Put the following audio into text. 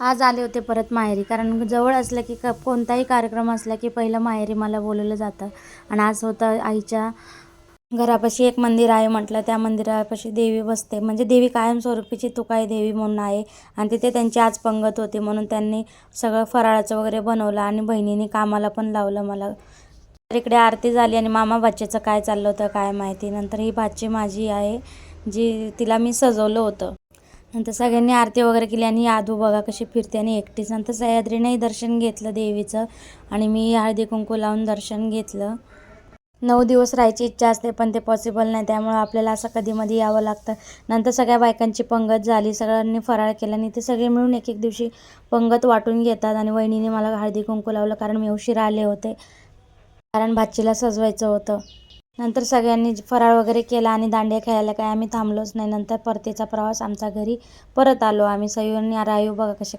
आज आले होते परत माहेरी. कारण जवळ असलं की क कोणताही कार्यक्रम असला की पहिलं माहेरी मला बोलवलं जातं. आणि आज होतं आईच्या घरापाशी एक मंदिर आहे म्हटलं. त्या मंदिरापाशी देवी बसते. म्हणजे देवी कायमस्वरूपीची तुकाई देवी म्हणून आहे. आणि तिथे त्यांची आज पंगत होती. म्हणून त्यांनी सगळं फराळाचं वगैरे बनवलं आणि बहिणीने कामाला पण लावलं मला. तर इकडे आरती झाली आणि मामा भाचीचं काय चाललं होतं काय माहिती. नंतर ही भाची माझी आहे जी तिला मी सजवलं होतं. नंतर सगळ्यांनी आरती वगैरे केली आणि आधू बघा कशी फिरते आणि एकटीच. नंतर सह्याद्रीनेही दर्शन घेतलं देवीचं आणि मी हळदी कुंकू लावून दर्शन घेतलं. नऊ दिवस राहायची इच्छा असते पण ते पॉसिबल नाही. त्यामुळं आपल्याला असं कधीमध्ये यावं लागतं. नंतर सगळ्या बायकांची पंगत झाली सगळ्यांनी फराळ केला आणि ते सगळे मिळून एक एक दिवशी पंगत वाटून घेतात. आणि वहिनीने मला हळदी कुंकू लावलं कारण मी उशिरा आले होते. कारण भाचीला सजवायचं होतं. नंतर सगळ्यांनी फराळ वगैरे केला आणि दांडिया खेळायला काय आम्ही थांबलोच नाही. नंतर परतीचा प्रवास आमचा घरी परत आलो आम्ही. सयू आणि रायू बघा कसे